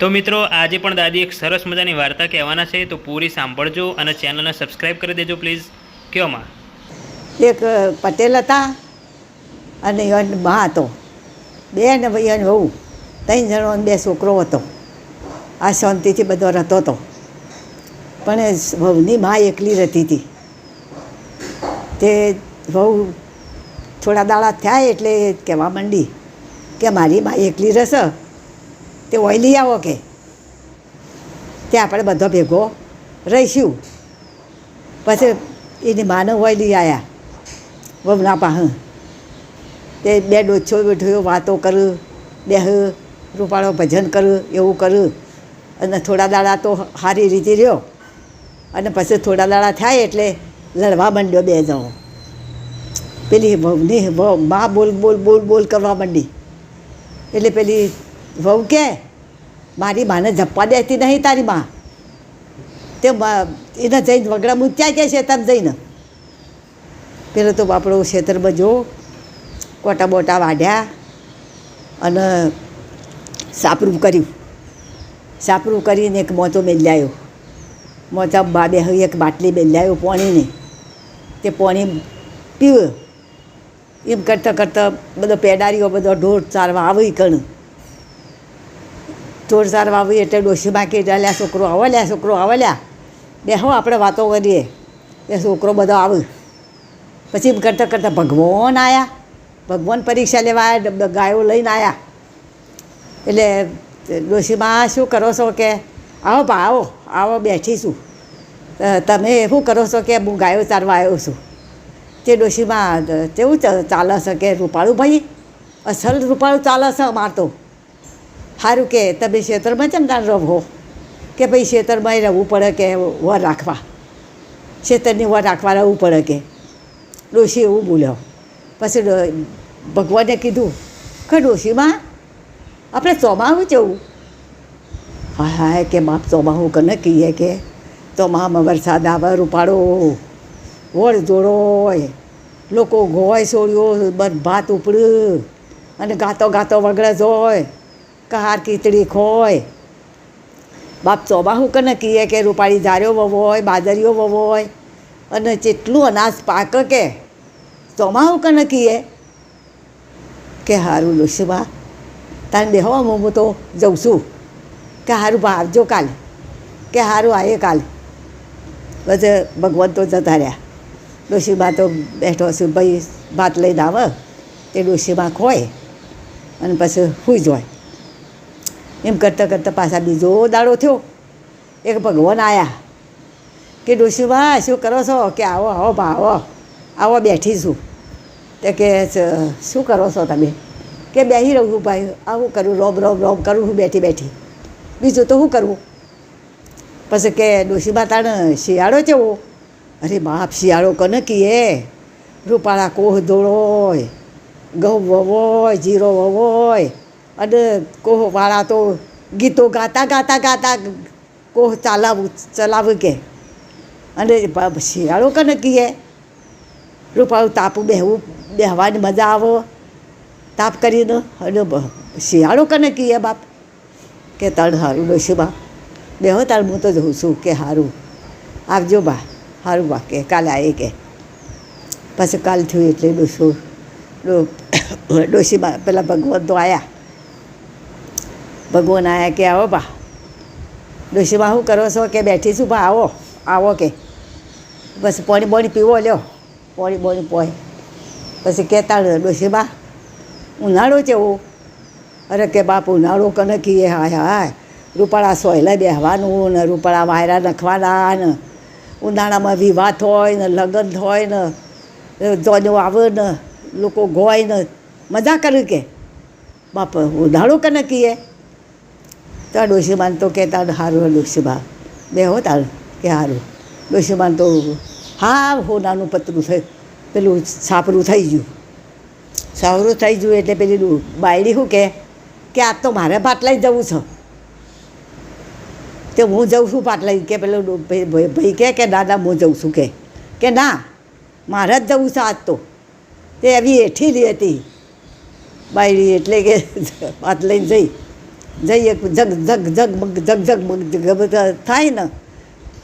તો મિત્રો, આજે પણ દાદી એક સરસ મજાની વાર્તા કહેવાના છે, તો પૂરી સાંભળજો અને ચેનલને સબસ્ક્રાઈબ કરી દેજો પ્લીઝ કયો માં? એક પટેલ હતા અને એનો મા હતો. બે ને ભાઈ અને વહુ. ત્રણ જણો બે છોકરો હતો. આ શાંતિથી બધો રહેતો હતો. પણ એ વહુની મા એકલી રહેતી હતી. તે વહુ થોડા દાડા થયા એટલે કહેવા માંડી કે મારી મા એકલી રહેશે. તે લઈ આવો કે. તે આપણે બધો ભેગો રહીશું. પછી એની માનો હોય આવ્યા વમના પાસે. તે બે ડોછો બેઠો વાતો કરું બેહ રૂપાળો ભજન કરું, એવું કરું. અને થોડા દાડા તો સારી રીતે રહ્યો. અને પછી થોડા દાડા થાય એટલે લડવા માંડ્યો બે જણો. પેલી વહુની, વહુ, મા બોલ બોલ બોલ બોલ કરવા માંડી. એટલે પેલી વહુ કે મારી માને જપવા દેતી નહીં તારી મા. તે એને જઈને વગડા મૂક્યા કે છે તમે જઈને? પેલો તો બાપડો ખેતરમાં જો કોટા બોટા વાઢ્યા અને સાપરું કર્યું. સાપરું કરીને એક મોતો મેલ્યાયો. મોતા બાબે હવે એક બાટલી મેલ્યાયો પાણીની. તે પાણી પીવું. એમ કરતાં કરતાં બધો પેડારીઓ, બધો ઢોર ચારવા આવી કણ. ઢોર ચારવા આવી એટલે ડોશી બાકી લ્યા છોકરો આવો લ્યા છોકરો આવો લ્યા બેહો આપણે વાતો કરીએ. એ છોકરો બધો આવે. પછી કરતાં કરતાં ભગવાન આવ્યા ભગવાન પરીક્ષા લેવા આવ્યા ગાયો લઈને આવ્યા એટલે ડોશીમાં શું કરો છો કે? આવો પા આવો આવો બેઠી છું. તમે શું કરો છો કે? હું ગાયો ચારવા આવ્યો છું. તે ડોશીમાં કેવું ચાલે છે કે રૂપાળું ભાઈ અસલ રૂપાળું ચાલે છે અમાર તો. સારું કે, તમે ખેતરમાં કેમ તાણ રહો કે ભાઈ ખેતરમાં રહેવું પડે કે વર રાખવા? ખેતરની વર રાખવા રહેવું પડે કે? ડોશી એવું બોલ્યો. પછી ભગવાને કીધું, કે ડોશીમાં આપણે ચોમાહું જવું. હા હા કે બાપ, ચોમાહું કને કહીએ કે? ચોમાહામાં વરસાદ આવે, રૂપાળો, વળ જોડો હોય લોકો ગોય સોળ્યો ભાત ઉપડ્યું, અને ગાતો ગાતો વગડે જોય. કહાર કીતડી ખોય. બાપ ચોમાહું કને કહીએ કે રૂપાળી ધાર્યો વવો હોય બાજરીઓ વવો હોય અને જેટલું અનાજ પાક કે ચોમા હું કને કહીએ કે સારું ડોશીમાં તારે બેહો હું તો જઉં છું. કે સારું ભા આવજો કાલે, કે સારું આવીએ કાલે. પછી ભગવાન તો જતા રહ્યા. ડોશીબા તો બેઠો છું, ભાઈ ભાત લઈને આવે, તે ડોશીબા ખોય, અને પછી સુઈ જાય. એમ કરતાં કરતાં પાછા બીજો દાડો થયો. એક ભગવાન આવ્યા કે ડોશીમાં શું કરો છો? કે આવો આવો બા, આવો. બેઠી છું. તે કે શું કરો છો તમે? કે બેસી રહું ભાઈ. આવું કરું રોબ રોબ રોબ કરું છું બેઠી બેઠી. બીજું તો શું કરવું પછી કે ડોશીમાં તાણ શિયાળો કેવો? અરે બાપ, શિયાળો કને કીએ રૂપાળા કોહ દોડોય ઘઉં વવોય, જીરો વવોય. અને કોહવાળા તો ગીતો ગાતા ગાતા ગાતા કોહ ચાલાવું, ચલાવું કે? અને શિયાળો કને કીએ? રૂપાળું તાપું બેહવું, બેહવાની મજા આવે? તાપ કરીને? અને શિયાળો કને કીએ બાપ? કે તણ સારું બેસું બા બેહો તાર હું તો જોઉં છું કે સારું આવજો બા સારું બા કે, કાલે આવી કે. પછી કાલ થયું એટલે ડોસો ડોશીમાં પેલા ભગવાન તો આવ્યા ભગવાન આવ્યા કે આવો બા. ડોશીમાં શું કરો છો કે બેઠી છું બા? આવો આવો કે. બસ પાણી બોણી પીવો લ્યો. પાણી બોણી પોય. પછી કહેતા ડોશીમાં ઉનાળો કેવો અરે કે બાપ, ઉનાળો કને કીએ હાય હાય. રૂપાળા સોયલા બેહવાનું ને રૂપાળા વાયરા નખવાના ને ઉનાળામાં વિવાહ હોય ને લગ્ન હોય ને જોજો આવે ને, લોકો ગોય ને. મજા કરે કે? બાપ, ઉનાળો કને કીએ તો આ ડોશીમાન તો કહેતા સારું ડોશીબા બે હો તાર, કે સારું ડોશીમાન તો હા હો નાનું પતરું થઈ પેલું સાપરું થઈ ગયું. સાવરું થઈ ગયું એટલે પેલી બાયડી શું કે કે આ તો મારે પાટલાઈ જવું છે. તે હું જઉં છું પાટલાઈ. કે પેલો ભાઈ કહે કે દાદા, હું જઉં છું કે. કે ના, મારે જ જવું છે આજ તો. તે એવી એઠીલી હતી. બાયડી એટલે કે પાટલાઈને જઈ. જઈએ જગ જગ જગ જગ જગ જગ બધા થાય ને.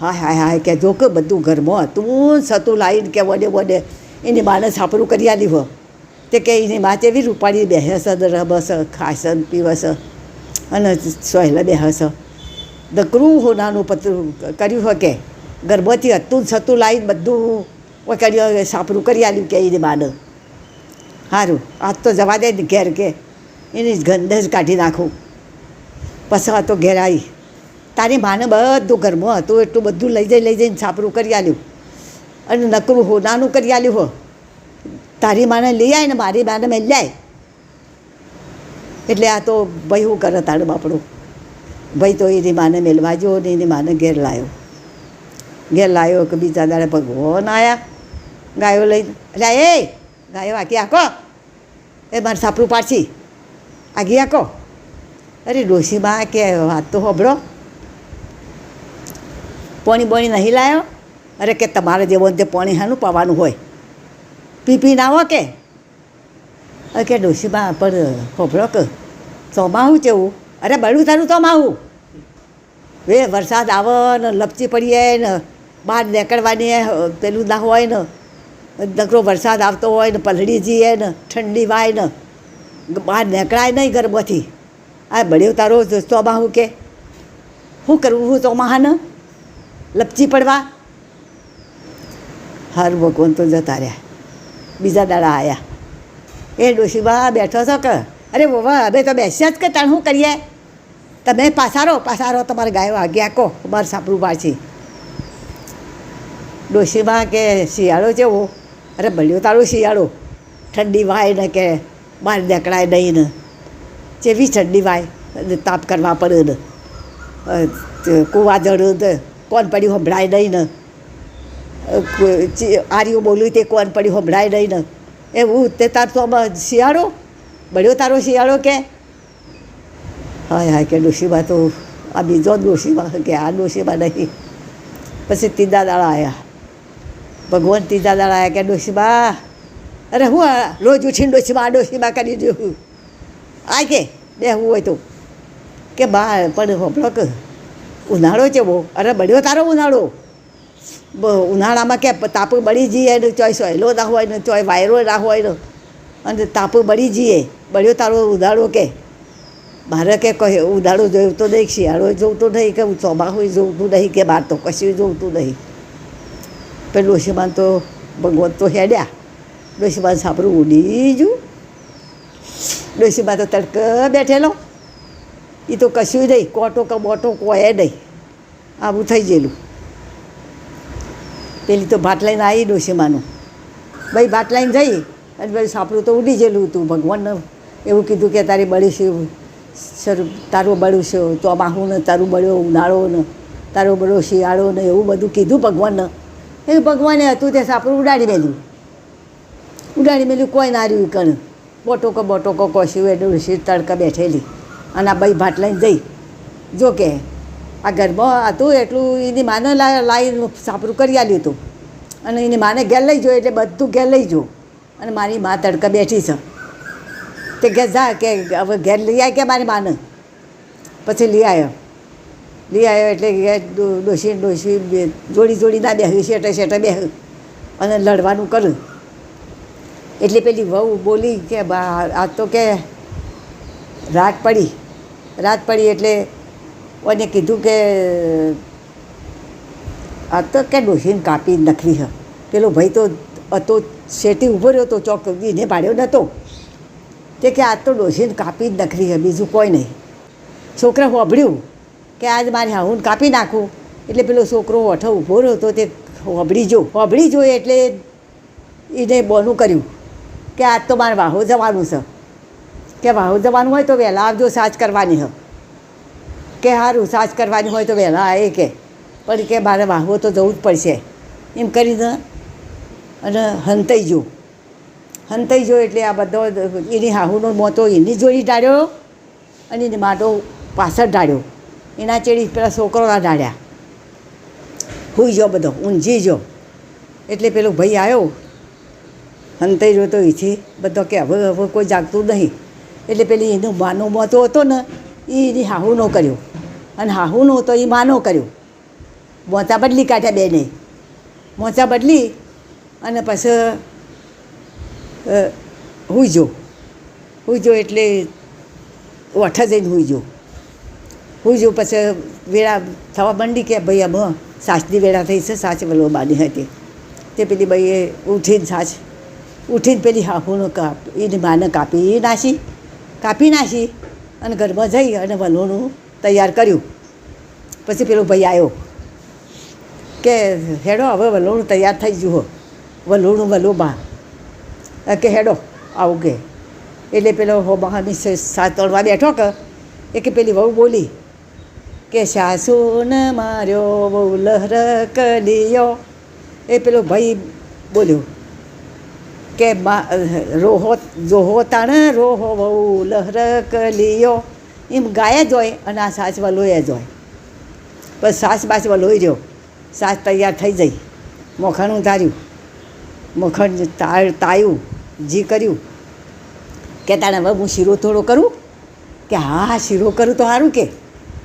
હાય હાય હાય કે જો બધું ઘરમાં હતું સતું લાવીને કે વડે વડે. એની માને સાપરું કરી આલી હો. તે કે એની માં તેવી રૂપાળી બેસે છે ખાસ, પીવસ, અને સોહેલા છે દકરું હોનાનું પતરું કર્યું હો કે? ગર્ભથી હતું સતું લાવીને બધું. કર્યું સાપરું કરી આલ્યું કે એની માને. સારું આજ તો જવા દે ને ઘેર કે. એની ગંધ જ કાઢી નાખું. આ તો ઘેર આવી તારી માને બધું ઘરમાં હતું, એટલું બધું લઈ જઈ, લઈ જઈને છાપરું કરી આલ્યું. અને નકરું હો નાનું કરી આલ્યું હો. તારી માને લઈ આવે ને, મારી માને મેં લાય એટલે આ તો ભાઈ હું કરે તારું બાપડું? ભાઈ તો એની માને મેળવા જો ને એની માને ઘેર લાવ્યો ઘેર લાવ્યો કે બીજા દાડે ભગવાન આવ્યા ગાયો લઈને એટલે એ, ગાયો આખી આખો. એ મારે સાપરું પાડશી. આગી આખો. અરે ડોશીમાં કે વાત તો હોભળો પોણી બોણી નહીં લાવ્યો અરે, કે તમારે જેવો તે પોણી હાનું પાવાનું હોય. પી ના આવો કે? અરે, કે ડોશીમાં પણ હોભળો કે ચોમાહું જેવું. અરે, બળું તારું ચોમાહું વે, વરસાદ આવે ને લપચી પડીએ ને, બહાર નીકળવાની પેલું ના હોય ને, નકરો વરસાદ આવતો હોય ને, પલળી જઈએ ને, ઠંડી વાય ને, બહાર નીકળાય નહીં ગરબોથી આ બળ્યો તારો ચોમાહું કે? શું કરવું હું ચોમાહાને લપચી પડવા? હર, ભગવાન તો જતા રહ્યા. બીજા દાડા આવ્યા એ ડોશીબા બેઠો છો કે? અરે બાબા હવે તો બેસ્યા જ કે તાણ શું કરીએ? તમે પાસારો પાસારો તમારે ગાયો આગ્યા કહો બાર સાપરું પાછી. ડોશીમાં કે, શિયાળો જેવો? અરે ભલ્યો તારો શિયાળો. ઠંડી વાય ને કે બહાર દેકડાય નહીં ને. જેવી ઠંડી વાય તાપ કરવા પડે ને. કુવા જડું કોણ પડ્યું સંભળાય નહીં ને. આર્યું બોલ્યું તે કોણ પડ્યું સંભળાય નહીં ને. એવું તે તાર તો શિયાળો? બળ્યો તારો શિયાળો કે? હાય હાય, કે ડોશીમાં તો આ બીજો ડોશીમાં કે આ ડોશીમાં નહીં. પછી ત્રીજા દાડા આવ્યા ભગવાન ત્રીજા દાડા આવ્યા કે ડોશીમાં અરે હું રોજ ઉઠીને ડોશીમાં આ ડોશીમાં કરી દઉં. આ કે બેહવું હોય તો. કે બા, પણ હોભળો કે, ઉનાળો છે બહુ. અરે બળ્યો તારો ઉનાળો. ઉનાળામાં કે તાપ બળી જઈએ ને ચોય સોયલો ના હોય ને ચોય વાયરો ના હોય ને. અને તાપ બળી જઈએ. બળ્યો તારો ઉનાળો કે. મારે કે કહે ઉનાળો જોયું તો નહીં, શિયાળો જોવતું નહીં, કે ચોમાસું જોવતું નહીં, કે બહાર તો કશું જોવતું નહીં. પેલું ડોશીમાન તો ભગવત તો હેડ્યા. ડોશીમાન સાંભળું ઉડી જુ ડોશીમાં તો તડક બેઠેલો. એ તો કશું નહીં, કોટો કે બોટો કોએ નહીં. આવું થઈ ગયેલું. પેલી તો ભાટ લઈને આવી ડોસીમાનું ભાઈ ભાટ લઈને જઈ, અને ભાઈ સાપડું તો ઉડી ગયેલું હતું. ભગવાનને એવું કીધું કે તારી બળી છે સર તારું બળ્યું છે ચોમાહું ને તારું બળ્યો ઉનાળો ને તારો બળ્યો શિયાળો ને એવું બધું કીધું ભગવાનને. એ ભગવાને હતું તે સાપડું ઉડાડી મેલ્યું. ઉડાડી મેલ્યું, કોઈ ના રહ્યું કણ. બોટોકો બોટોકો, કોશ્યું એ ડોશી તડકા બેઠેલી. અને આ ભાઈ ભાટ લઈને જઈ. જો કે, આ ઘરમાં હતું એટલું, એની માને લાવી સાપરું કરી આલ્યું હતું. અને એની માને ઘેર લઈ જો, એટલે બધું ઘેર લઈ જો. અને મારી મા તડકા બેઠી છે. તે ઘેર જા, કે હવે ઘેર લઈ આવી કે મારી માને? પછી લઈ આવ્યો લઈ આવ્યો એટલે ડો- ડોશી ડોશી જોડી જોડી ના બેહ્યું શેટે શેટે બેહ અને લડવાનું કર્યું. એટલે પેલી વહુ બોલી કે આ તો કે રાત પડી. રાત પડી એટલે ઓને કીધું કે, આ તો કે ડોહીને કાપી નખરી હ. પેલો ભાઈ તો હતો શેટી ઊભો રહ્યો તો ચોક એને પાડ્યો નહોતો તે કે આ તો ડોસીને કાપી જ નખરી હ, બીજું કોઈ નહીં. છોકરા હોભળ્યું કે આજ મારી હાહુને કાપી નાખું. એટલે પેલો છોકરો ઓઠો ઊભો રહ્યો તો તે હોભળી જો હોભળી જો એટલે એને બોનું કર્યું. કે આજ તો મારે વાહો જવાનું છે. કે વાહો જવાનું હોય તો વહેલા આવજો, સાજ કરવાની હ. કે સારું સાજ કરવાની હોય તો વહેલા આવે કે. પણ કે મારે વાહવો તો જવું જ પડશે. એમ કરીને અને હંતાઈ જો હંતાઈ જો એટલે આ બધો એની હાહુનો મોતો એની જોડી ઢાળ્યો અને એની માટો પાછળ ઢાળ્યો એના ચેડી પેલા છોકરોના ઢાળ્યા હુઈ જો બધો ઊંઝી જો એટલે પેલો ભાઈ આવ્યો હંતાઈ રહ્યો તો એથી બધો કે હવે હવે કોઈ જાગતું નહીં. એટલે પેલી એનું માનો મોતો હતો ને એ એની હાહુનો કર્યો. અને હાહુનો તો એ માનો કર્યો. મોચા બદલી કાઢ્યા બેને. મોચા બદલી અને પછી હુઈજો. હુઈજો એટલે ઓઠ જઈને હુઈજો. હુઈજો પછી વેળા થવા માંડી કે ભાઈ અમ સાસની વેળા થઈ છે સાચ વલવો બાની હતી. તે પેલી ભાઈએ ઉઠીને સાચ ઉઠીને પેલી હાફુનો કાપ એની માને કાપી નાખી કાપી નાખી અને ઘરમાં જઈ અને વલોણું તૈયાર કર્યું. પછી પેલો ભાઈ આવ્યો કે, હેડો, હવે વલોણું તૈયાર થઈ ગયું હો. વલોણું વલોબા કે, હેડો, આવું કે. એટલે પેલો હો મહાની સાત તોડવા બેઠો કે, એ કે પેલી વહુ બોલી કે સાસુને માર્યો બહુ લહર કલિયો એ પેલો ભાઈ બોલ્યો કે રોહો જોહો તાણ રોહો બહુ લહર કલિયો એમ ગાય જ હોય અને આ સાસ વલોય જ હોય. બસ સાસ બાસ વલોઈ રહ્યો. સાસ તૈયાર થઈ જઈ. મોખણ ઉતાર્યું. મખણ તાયું, જી કર્યું. કે તાણે હવે હું શીરો થોડો કરું? કે, હા, શીરો કરું તો સારું કે.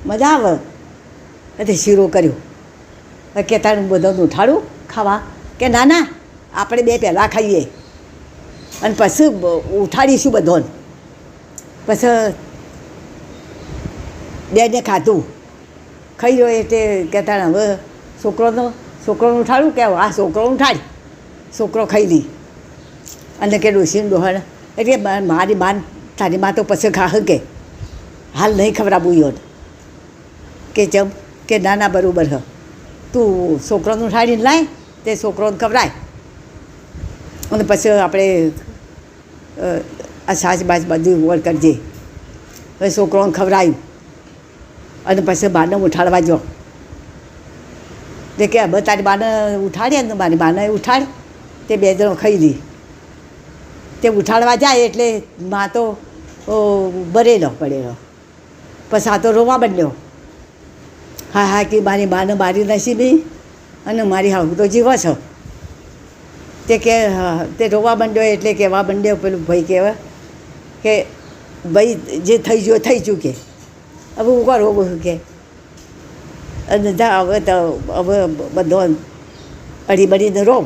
મજા આવે. એટલે શીરો કર્યો. કે તાણે બધાનું ઉઠાડું ખાવા. કે, ના ના, આપણે બે પહેલાં ખાઈએ. અને પછી ઉઠાડીશું બધોને. પછી બેને ખાધું. ખાઈ રહ્યો એટલે કહેતા હવે છોકરોનો, છોકરોનું ઉઠાડું? કે આ છોકરો ઉઠાડ. છોકરો ખાઈ લી. અને કે ડોસીને ડોહાને એટલે મારી માન, તારી મા તો પછી ખા કે હાલ નહીં ખવડાવું યોન કે ચમ, કે ના ના બરાબર હ. તું છોકરોનું ઉઠાડીને લાય, તે છોકરોને ખવડાય. અને પછી આપણે આ સાસ બધી ઓળ કરજે. હવે છોકરોને ખવડાવ્યું અને પછી બાને ઉઠાડવા જો. કે હવે તારી બાને ઉઠાડ્યા ને મારી બાને ઉઠાડ. તે બે જણો ખાઈ લી. તે ઉઠાડવા જાય એટલે મા તો બરેલો પડેલો. પછી આ તો રોવા બન્યો હા હા, કે મારી બાને મારી નસીબી અને મારી હાહુ તો જીવો છો. તે કે હા, તે રોવા માંડ્યો એટલે કહેવા માંડ્યો પેલું ભાઈ કહેવા કે ભાઈ જે થઈ ગયો થઈ ગયું કે હવે હું કરો બધું કે? અને જા હવે તો હવે બધો અડી બળીને રો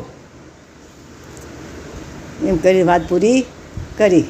એમ કરી વાત પૂરી કરી.